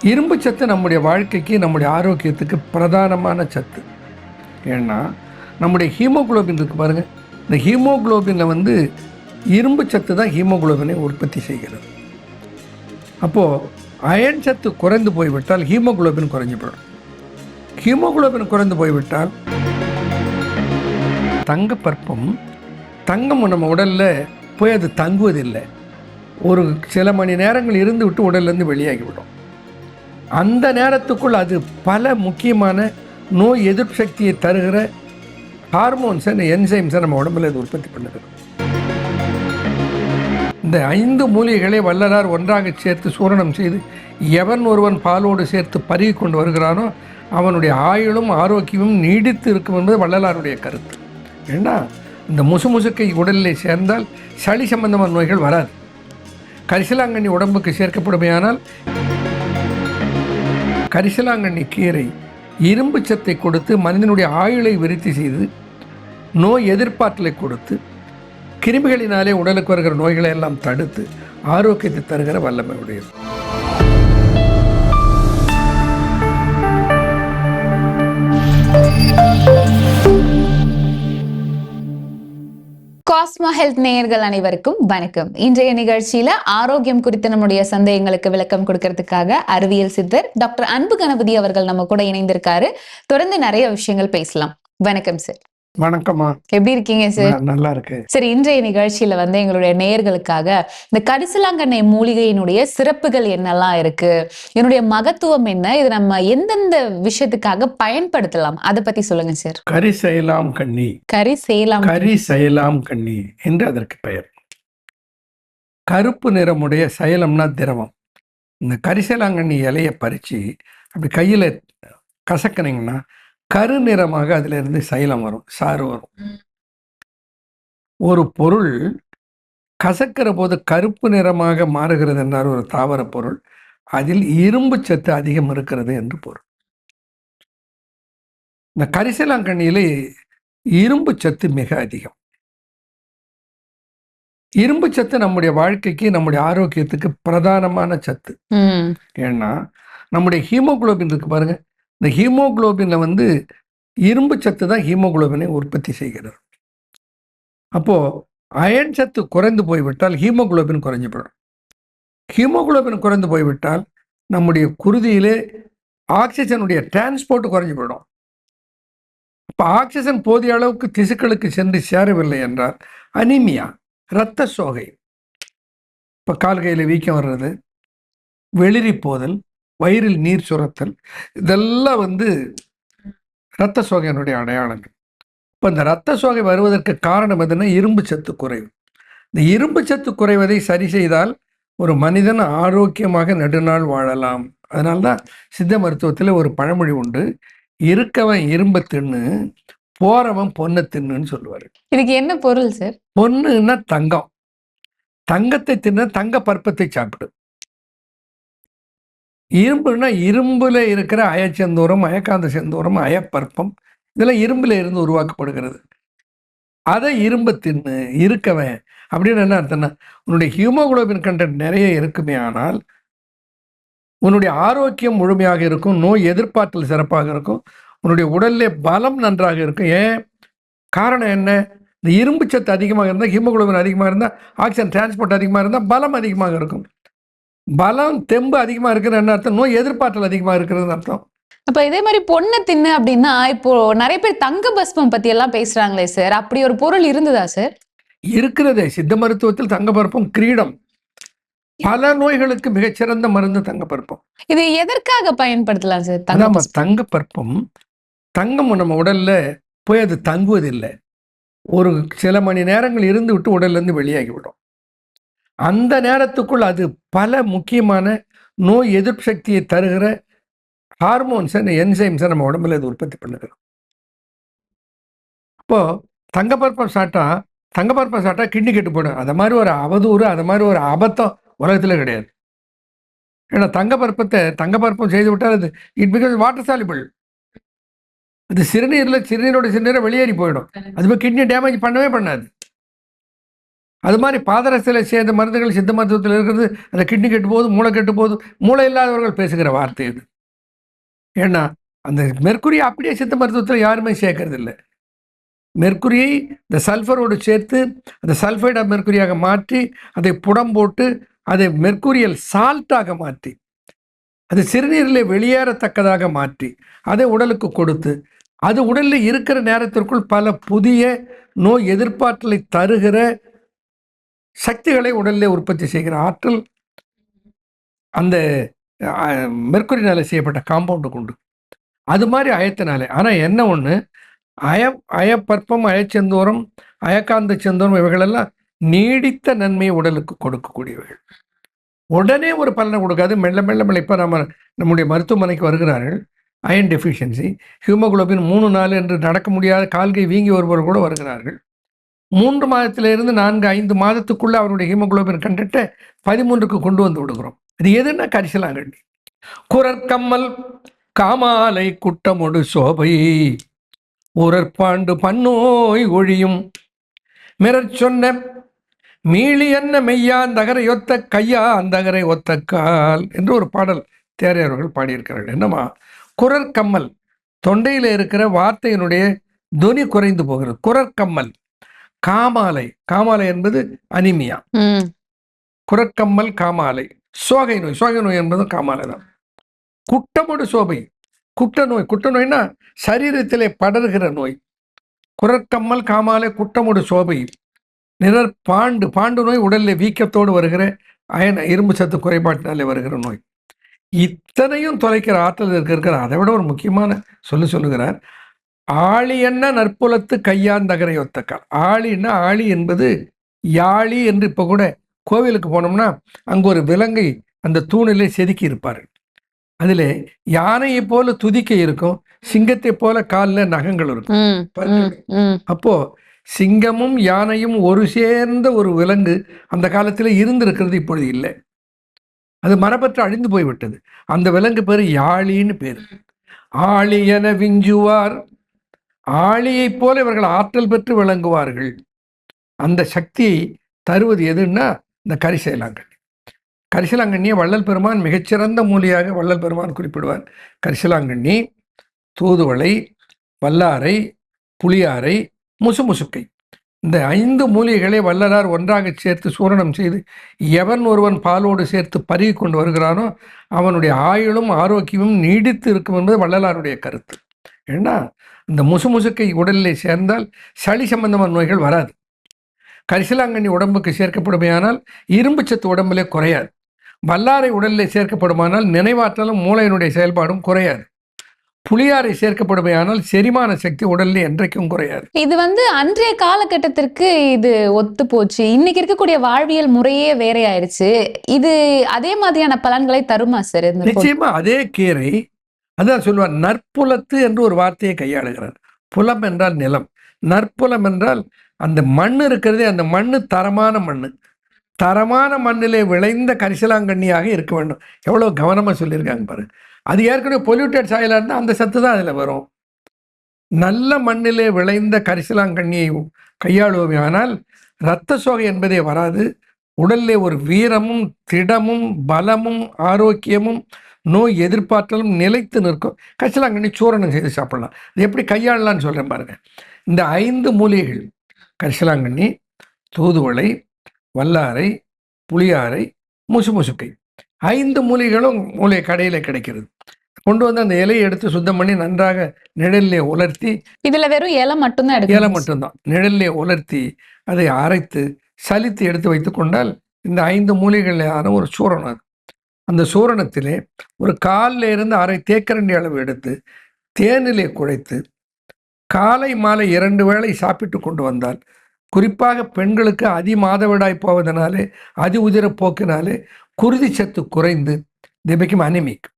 இரும்பு சத்து நம்முடைய வாழ்க்கைக்கு நம்முடைய ஆரோக்கியத்துக்கு பிரதானமான சத்து. ஏன்னா நம்முடைய ஹீமோகுளோபின் இருக்குது பாருங்கள் இந்த ஹீமோகுளோபினில் வந்து இரும்பு சத்து தான் ஹீமோகுளோபினை உற்பத்தி செய்கிறது. அப்போது அயன் சத்து குறைந்து போய்விட்டால் ஹீமோகுளோபின் குறைஞ்சு போயிடும் ஹீமோகுளோபின் குறைந்து போய்விட்டால் தங்கப்பற்பம் தங்கம் நம்ம உடலில் போய் அது தங்குவதில்லை. ஒரு சில மணி நேரங்கள் இருந்து விட்டு உடல்லேருந்து வெளியாகிவிடும். அந்த நேரத்துக்குள் அது பல முக்கியமான நோய் எதிர்ப்பு சக்தியை தருகிற ஹார்மோன்ஸை என்சைம்ஸை நம்ம உடம்புல இது உற்பத்தி பண்ணுது. இந்த ஐந்து மூலிகைகளை வள்ளலார் ஒன்றாக சேர்த்து சூரணம் செய்து எவன் ஒருவன் பாலோடு சேர்த்து பருகி கொண்டு வருகிறானோ அவனுடைய ஆயுளும் ஆரோக்கியமும் நீடித்து இருக்கும் என்பது வள்ளலாருடைய கருத்து. ஏன்னா இந்த முசுமுசுக்கை உடலிலே சேர்ந்தால் சளி சம்பந்தமான நோய்கள் வராது. கரிசலாங்கண்ணி உடம்புக்கு சேர்க்கப்படுமையானால் கரிசலாங்கண்ணி கீரை இரும்பு சத்தை கொடுத்து மனிதனுடைய ஆயுளை விருத்தி செய்து நோய் எதிர்ப்பாற்றலை கொடுத்து கிருமிகளினாலே உடலுக்கு வருகிற நோய்களை எல்லாம் தடுத்து ஆரோக்கியத்தை தருகிற வல்லமை உடையது. காஸ்மா ஹெல்த் நேயர்கள் அனைவருக்கும் வணக்கம். இன்றைய நிகழ்ச்சியில ஆரோக்கியம் குறித்து நம்முடைய சந்தேகங்களுக்கு விளக்கம் கொடுக்கறதுக்காக அறிவியல் சித்தர் டாக்டர் அன்பு கணபதி அவர்கள் நம்ம கூட இணைந்திருக்காரு. தொடர்ந்து நிறைய விஷயங்கள் பேசலாம். வணக்கம் சார். வணக்கம்மா. எப்படி இருக்கீங்க சார் நல்லா இருக்கு சரி இன்றைய நிகழ்ச்சியில வந்து எங்களுடைய நேயர்களுக்காக இந்த கரிசலாங்கண்ணை மூலிகையினுடைய சிறப்புகள் என்னெல்லாம் இருக்கு? இதனுடைய மகத்துவம் என்ன? இது நம்ம எந்தெந்த விஷயத்துக்காக பயன்படுத்தலாம்? அதை பத்தி சொல்லுங்க சார் கரி செய்யலாம் கண்ணி. கரி செய்யலாம் கரி செயலாம் கண்ணி என்று அதற்கு பெயர். கருப்பு நிறமுடைய சைலம்னா திரவம். இந்த கரிசலாங்கண்ணி இலையை பறித்து அப்படி கையில் கசக்குனீங்கன்னா கரு நிறமாக அதில் இருந்து சைலம் வரும் சாறு வரும். ஒரு பொருள் கசக்கிற போது கருப்பு நிறமாக மாறுகிறது என்றால் ஒரு தாவர பொருள் அதில் இரும்பு சத்து அதிகம் இருக்கிறது என்று பொருள். இந்த கரிசலாங்கண்ணியிலே இரும்பு சத்து மிக அதிகம். இரும்பு சத்து நம்முடைய வாழ்க்கைக்கு நம்முடைய ஆரோக்கியத்துக்கு பிரதானமான சத்து. ஏன்னா நம்முடைய ஹீமோகுளோபின் இருக்கு பாருங்க. இந்த ஹீமோகுளோபினில் வந்து இரும்பு சத்து தான் ஹீமோகுளோபினை உற்பத்தி செய்கிறது. அப்போது அயன் சத்து குறைந்து போய்விட்டால் ஹீமோகுளோபின் குறைஞ்சு போயிடும் ஹீமோகுளோபின் குறைந்து போய்விட்டால் நம்முடைய குருதியிலே ஆக்சிஜனுடைய டிரான்ஸ்போர்ட் குறைஞ்சு போயிடும் இப்போ ஆக்சிஜன் போதிய அளவுக்கு திசுக்களுக்கு சென்று சேரவில்லை என்றால் அனிமியா இரத்த சோகை இப்போ கால் கையில் வீக்கம் வர்றது வெளிரி போதல் வயிறில் நீர் சுரத்தல் இதெல்லாம் வந்து இரத்த சோகையினுடைய அடையாளங்கள். இப்போ இந்த இரத்த சோகை வருவதற்கு காரணம் எதுன்னா இரும்பு சத்து குறைவு. இந்த இரும்பு சத்து குறைவதை சரி செய்தால் ஒரு மனிதன் ஆரோக்கியமாக நெடுநாள் வாழலாம். அதனால்தான் சித்த மருத்துவத்தில் ஒரு பழமொழி உண்டு. இருக்கவன் இரும்பை தின்னு போறவன் பொண்ணை தின்னுன்னு சொல்லுவார். இதுக்கு என்ன பொருள் சார்? பொண்ணுன்னா தங்கம். தங்கத்தை தின்ன தங்க பற்பத்தை சாப்பிடு. இரும்புனா இரும்புல இருக்கிற அயச்செந்தூரம் அயக்காந்த செந்தூரம் அயப்பற்பம் இதெல்லாம் இரும்புல இருந்து உருவாக்கப்படுகிறது. அதை இரும்பு தின்னு இருக்கவன் அப்படின்னு என்ன அர்த்தம்னா உன்னுடைய ஹியூமோகுளோபின் கண்டென்ட் நிறைய இருக்குமே ஆனால் உன்னுடைய ஆரோக்கியம் முழுமையாக இருக்கும் நோய் எதிர்பார்த்தல் சிறப்பாக இருக்கும் உன்னுடைய உடல்ல பலம் நன்றாக இருக்கும். ஏன்? காரணம் என்ன? இந்த இரும்பு சத்து அதிகமாக இருந்தால் ஹீமோகுளோபின் அதிகமாக இருந்தால் ஆக்சிஜன் டிரான்ஸ்போர்ட் அதிகமாக இருந்தால் பலம் அதிகமாக இருக்கும். பலம் தெம்பு அதிகமாக இருக்கிற என்ன அர்த்தம்? நோய் எதிர்ப்பாற்றல் அதிகமாக இருக்கிறதுன்னு அர்த்தம். அப்ப இதே மாதிரி பொண்ணை தின்னு அப்படின்னா இப்போ நிறைய பேர் தங்க பஸ்மம் பத்தி எல்லாம் பேசுறாங்களே சார். அப்படி ஒரு பொருள் இருந்ததா சார்? இருக்கிறதே. சித்த மருத்துவத்தில் தங்கப்பருப்பம் கிரீடம். பல நோய்களுக்கு மிகச்சிறந்த மருந்து தங்கப்பருப்பம் இது எதற்காக பயன்படுத்தலாம் சார் தங்க அதான் பஸ்மம்? தங்கப்பருப்பம் தங்கம் நம்ம உடல்ல போய் அது தங்குவதில்லை. ஒரு சில மணி நேரங்கள் இருந்து விட்டு உடல்லேருந்து வெளியாகிவிடும் அந்த நேரத்துக்குள் அது பல முக்கியமான நோய் எதிர்ப்பு சக்தியை தருகிற ஹார்மோன்ஸை என்சைம்ஸை நம்ம உடம்புல இது உற்பத்தி பண்ணுது. அப்போ தங்கப்பருப்பம் சாப்பிட்டா தங்கப்பருப்பம் சாப்பிட்டா கிட்னி கெட்டு போயிடும். அது மாதிரி ஒரு அவதூறு அது மாதிரி ஒரு அபத்தம் உலகத்தில் கிடையாது. ஏன்னா தங்கப்பருப்பத்தை தங்கப்பருப்பம் செய்து விட்டால் அது இட் பிகம்ஸ் வாட்டர் சாலிபிள் அது சிறுநீரில் சிறுநீரோட சிறுநீரை வெளியேறி போயிடும். அது போய் கிட்னி டேமேஜ் பண்ணவே பண்ணாது. அது மாதிரி பாதரசத்தில் சேர்ந்த மருந்துகள் சித்த மருத்துவத்தில் இருக்கிறது அந்த கிட்னி கெட்டு போதும் மூளை கெட்டு போகுது மூளை இல்லாதவர்கள் பேசுகிற வார்த்தை இது. ஏன்னா அந்த மெர்க்குரியை அப்படியே சித்த மருத்துவத்தில் யாருமே சேர்க்கறது இல்லை மெர்க்குரியை இந்த சல்ஃபரோடு சேர்த்து அந்த சல்ஃபைட் ஆஃப் மெர்க்குரியாக மாற்றி அதை புடம் போட்டு அதை மெர்க்குரியல் சால்ட்டாக மாற்றி அது சிறுநீரில் வெளியேறத்தக்கதாக மாற்றி அதை உடலுக்கு கொடுத்து அது உடலில் இருக்கிற நேரத்திற்குள் பல புதிய நோய் எதிர்ப்பாற்றலை தருகிற சக்திகளை உடலிலே உற்பத்தி செய்கிற ஆற்றல் அந்த மெர்க்குரினால செய்யப்பட்ட காம்பவுண்டுக்கு உண்டு. அது மாதிரி அயத்தினாலே ஆனால் என்ன ஒன்று அய அயப்பற்பம் அயச்செந்தோரம் அயக்காந்த செந்தோரம் இவைகளெல்லாம் நீடித்த நன்மையை உடலுக்கு கொடுக்கக்கூடியவைகள். உடனே ஒரு பலனை கொடுக்காது. மெல்ல மெல்ல மெல்ல இப்போ நம்ம நம்முடைய மருத்துவமனைக்கு வருகிறார்கள். அயன் டெஃபிஷியன்சி ஹியூமோகுளோபின் மூணு நாலு என்று நடக்க முடியாத கால்கை வீங்கி வருபவர் கூட வருகிறார்கள். மூன்று மாதத்திலிருந்து நான்கு ஐந்து மாதத்துக்குள்ளே அவருடைய ஹீமோகுளோபின் கண்டென்ட்டை பதிமூன்றுக்கு கொண்டு வந்து விடுகிறோம். இது எதுன்னா கரிசலாங்கண்ணி குரற்கம்மல் காமாலை குட்டமொடு சோபை. உரற்பாண்டு பன்னோய் ஒழியும். மிரற் சொன்ன மீளி என்ன மெய்யா அந்தகரை ஒத்த கையா அந்தகரை ஒத்த கால் என்று ஒரு பாடல் தேரையர்கள் பாடியிருக்கிறார்கள். என்னம்மா? குரற்கம்மல் தொண்டையில் இருக்கிற வார்த்தையினுடைய துனி குறைந்து போகிறது. குரற்கம்மல். காமாலை. காமாலை என்பது அனிமியா. குரக்கம்மல் காமாலை. சோகை நோய். சோகை நோய் என்பது காமாலை தான். குட்டமோடு சோபை. குட்ட நோய். குட்ட நோய்னா சரீரத்திலே படர்கிற நோய். குரக்கம்மல் காமாலை குட்டமோடு சோபை. நிழற் பாண்டு. பாண்டு நோய் உடலில் வீக்கத்தோடு வருகிற அயன் இரும்பு சத்து குறைபாட்டினாலே வருகிற நோய். இத்தனையும் தொலைக்கிற ஆற்றல் இருக்க இருக்கிற அதை விட ஒரு முக்கியமான சொல்லு சொல்லுகிறார். ஆளி என்ன நற்புலத்து கையாந்தகரை ஒத்தக்கால். ஆளின்னா ஆளி என்பது யாழி என்று இப்போ கூட கோவிலுக்கு போனோம்னா அங்கே ஒரு விலங்கை அந்த தூணிலே செதுக்கி இருப்பார்கள். அதில் யானையை போல துதிக்கை இருக்கும் சிங்கத்தை போல காலில் நகங்கள் இருக்கும். அப்போ சிங்கமும் யானையும் ஒரு சேர்ந்த ஒரு விலங்கு அந்த காலத்தில் இருந்திருக்கிறது இப்பொழுது இல்லை. அது மரபற்று அழிந்து போய்விட்டது. அந்த விலங்கு பேர் யாழின்னு பேர். ஆழி என விஞ்சுவார் ஆழியைப் போல இவர்கள் ஆற்றல் பெற்று விளங்குவார்கள். அந்த சக்தியை தருவது எதுன்னா இந்த கரிசைலாங்கண்ணி. கரிசலாங்கண்ணியை வள்ளல் பெருமான் மிகச்சிறந்த மூலியாக வள்ளல் பெருமான் குறிப்பிடுவார். கரிசலாங்கண்ணி தூதுவளை வல்லாரை புளியாரை முசுமுசுக்கை. இந்த ஐந்து மூலிகைகளை வள்ளலார் ஒன்றாக சேர்த்து சூரணம் செய்து எவன் ஒருவன் பாலோடு சேர்த்து பருகி கொண்டு வருகிறானோ அவனுடைய ஆயுளும் ஆரோக்கியமும் நீடித்து இருக்கும் என்பது வள்ளலாருடைய கருத்து. ஏன்னா இந்த முசுமுசுக்கை உடலிலே சேர்ந்தால் சளி சம்பந்தமான நோய்கள் வராது. கரிசலாங்கண்ணி உடம்புக்கு சேர்க்கப்படுமையானால் இரும்பு சத்து உடம்பிலே குறையாது. வல்லாரை உடலிலே சேர்க்கப்படுமானால் நினைவாற்றலும் மூளையினுடைய செயல்பாடும் குறையாது. புளியாரை சேர்க்கப்படுமையானால் செரிமான சக்தி உடலில் என்றைக்கும் குறையாது. இது வந்து அன்றைய காலகட்டத்திற்கு இது ஒத்து போச்சு. இன்னைக்கு இருக்கக்கூடிய வாழ்வியல் முறையே வேற ஆயிருச்சு இது அதே மாதிரியான பலன்களை தருமா சார் நிச்சயமா அதே கீரை அதான் சொல்லுவார் நற்புலத்து என்று ஒரு வார்த்தையை கையாளுகிறார். புலம் என்றால் நிலம். நற்புலம் என்றால் அந்த மண் இருக்கிறதே அந்த மண்ணு தரமான மண் தரமான மண்ணிலே விளைந்த கரிசலாங்கண்ணியாக இருக்க வேண்டும். எவ்வளோ கவனமாக சொல்லியிருக்காங்க பாரு. அது ஏற்கனவே பொல்யூட்டட் சாயிலாக இருந்தால் அந்த சத்து தான் அதில் வரும். நல்ல மண்ணிலே விளைந்த கரிசலாங்கண்ணியை கையாளுவோமே ஆனால் இரத்த சோகை என்பதே வராது. உடலிலே ஒரு வீரமும் திடமும் பலமும் ஆரோக்கியமும் நோய் எதிர்ப்பாற்றலும் நிலைத்து நிற்கும். கரிசலாங்கண்ணி சூரணம் செய்து சாப்பிடலாம். இது எப்படி கையாளலாம்னு சொல்கிறேன் பாருங்க. இந்த ஐந்து மூலிகைகள் கரிசலாங்கண்ணி தூதுவளை வல்லாரை புளியாரை முசுமுசுக்கை. ஐந்து மூலிகைகளும் மூலிகை கடையில் கிடைக்கிறது. கொண்டு வந்து அந்த இலையை எடுத்து சுத்தம் பண்ணி நன்றாக நிழலிலே உலர்த்தி இதுல வெறும் இலை மட்டும்தான் இலை மட்டும்தான். நிழலிலே உலர்த்தி அதை அரைத்து சலித்து எடுத்து வைத்து கொண்டால் இந்த ஐந்து மூலிகைகளான ஒரு சூரணம் அது. அந்த சூரணத்திலே ஒரு காலில் இருந்து அரை தேக்கரண்டி அளவு எடுத்து தேனிலே குழைத்து காலை மாலை இரண்டு வேளை சாப்பிட்டு கொண்டு வந்தால் குறிப்பாக பெண்களுக்கு அதி மாதவிடாய் போவதனாலே அதி உதிர போக்கினாலே குருதி சத்து குறைந்து திபைக்கும் அனிமிக்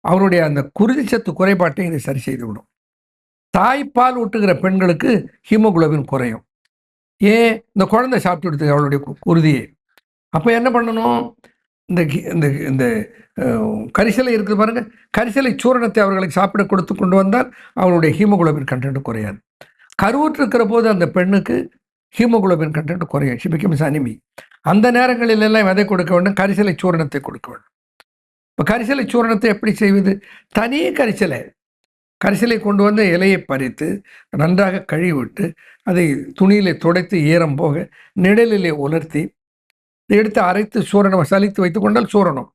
அவருடைய அந்த குருதி சத்து குறைபாட்டை இதை சரி செய்துவிடும். தாய்ப்பால் ஊட்டுகிற பெண்களுக்கு ஹீமோகுளோபின் குறையும். ஏன்? இந்த குழந்தை சாப்பிட்டு அவளுடைய கு- குருதியை. அப்போ என்ன பண்ணணும்? இந்த கி- இந்த இந்த கரிசலை இருக்குது பாருங்கள் கரிசலை சூரணத்தை அவர்களுக்கு சாப்பிட கொடுத்து கொண்டு வந்தால் அவளுடைய ஹீமோகுளோபின் கண்டென்ட் குறையாது. கருவுற்று இருக்கிற போது அந்த பெண்ணுக்கு ஹீமோகுளோபின் கண்டென்ட் குறையும் ஷி பிகம்ஸ் அனிமி அந்த நேரங்களில் எல்லாம் எதை கொடுக்க வேண்டும்? கரிசலை சூரணத்தை கொடுக்க வேண்டும். இப்போ கரிசலை சூரணத்தை எப்படி செய்வது? தனி கரிசலை கரிசலை கொண்டு வந்த இலையை பறித்து நன்றாக கழுவிவிட்டு அதை துணியிலே துடைத்து ஈரம் போக நிழலிலே உலர்த்தி எடுத்து அரைத்து சூரணம் சலித்து வைத்து கொண்டால் சூரணம்.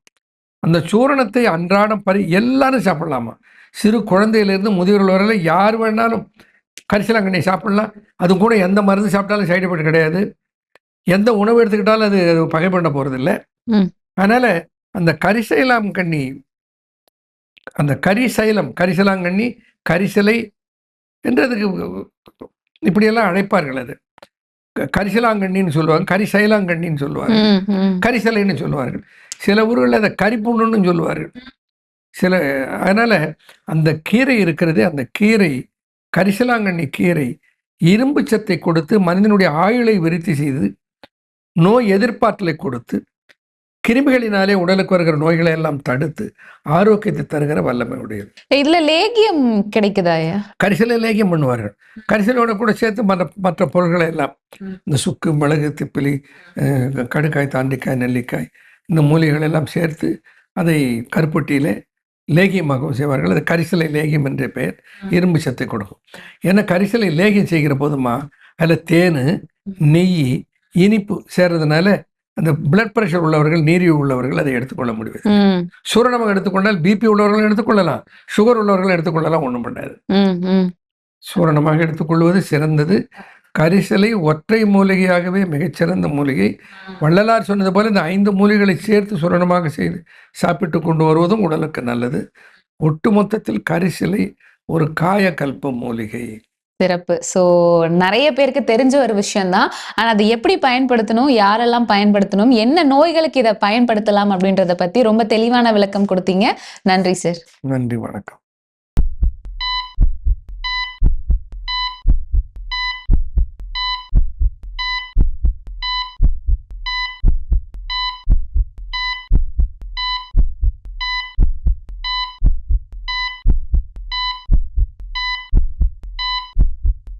அந்த சூரணத்தை அன்றாடம் பறி எல்லாரும் சாப்பிடலாமா? சிறு குழந்தையிலிருந்து முதியோர்கள் வரையில் யார் வேணாலும் கரிசலாங்கண்ணி சாப்பிடலாம். அது கூட எந்த மருந்து சாப்பிட்டாலும் சைடு எஃபெக்ட் கிடையாது. எந்த உணவு எடுத்துக்கிட்டாலும் அது பகை பண்ண போகிறதில்ல. அதனால் அந்த கரிசைலாம் கண்ணி அந்த கரிசைலம் கரிசலாங்கண்ணி கரிசலை என்று அதுக்கு இப்படியெல்லாம் அழைப்பார்கள் அது. கரிசலாங்கண்ணின்னு சொல்லுவாங்க. கரிசைலாங்கண்ணின்னு சொல்லுவாங்க. கரிசலைன்னு சொல்லுவார்கள். சில ஊர்களில் அதை கரிப்புண்ணுன்னு சொல்லுவார்கள். சில அதனால் அந்த கீரை இருக்கிறது அந்த கீரை கரிசலாங்கண்ணி கீரை இரும்பு சத்தை கொடுத்து மனிதனுடைய ஆயுளை விருத்தி செய்து நோய் எதிர்ப்பாற்றலை கொடுத்து கிருமிகளினாலே உடலுக்கு வருகிற நோய்களை எல்லாம் தடுத்து ஆரோக்கியத்தை தருகிற வல்லமை உடையது. இதுல லேகியம் கிடைக்குதாயா கரிசலை லேகியம் பண்ணுவார்கள். கரிசலோட கூட சேர்த்து மற்ற மற்ற பொருட்களை எல்லாம் இந்த சுக்கு மிளகு திப்பிலி கடுக்காய் தாண்டிக்காய் நெல்லிக்காய் இந்த மூலிகைகள் எல்லாம் சேர்த்து அதை கருப்பட்டியிலே லேகியமாகவும் செய்வார்கள். அது கரிசலை லேகியம் என்ற பெயர் இரும்பு சத்தை கொடுக்கும். ஏன்னா கரிசலை லேகியம் செய்கிற போதுமா அதில் தேன் நெய் இனிப்பு சேர்றதுனால அந்த பிளட் பிரஷர் உள்ளவர்கள் நீரிழிவு உள்ளவர்கள் அதை எடுத்துக்கொள்ள முடியும் சூரணமாக எடுத்துக்கொண்டால் பிபி உள்ளவர்கள் எடுத்துக்கொள்ளலாம். சுகர் உள்ளவர்கள் எடுத்துக்கொள்ளலாம் ஒன்றும் பண்ணாது. சூரணமாக எடுத்துக்கொள்வது சிறந்தது. கரிசலை ஒற்றை மூலிகையாகவே மிகச்சிறந்த மூலிகை. வள்ளலார் சொன்னது போல இந்த ஐந்து மூலிகைகளை சேர்த்து சூரணமாக செய்து சாப்பிட்டு கொண்டு வருவதும் உடலுக்கு நல்லது. ஒட்டுமொத்தத்தில் கரிசலை ஒரு காயக்கல்ப மூலிகை. சிறப்பு. சோ நிறைய பேருக்கு தெரிஞ்ச ஒரு விஷயம்தான். ஆனா அதை எப்படி பயன்படுத்தணும்? யாரெல்லாம் பயன்படுத்தணும்? என்ன நோய்களுக்கு இதை பயன்படுத்தலாம் அப்படின்றத பத்தி ரொம்ப தெளிவான விளக்கம் கொடுத்தீங்க. நன்றி சார். நன்றி வணக்கம்.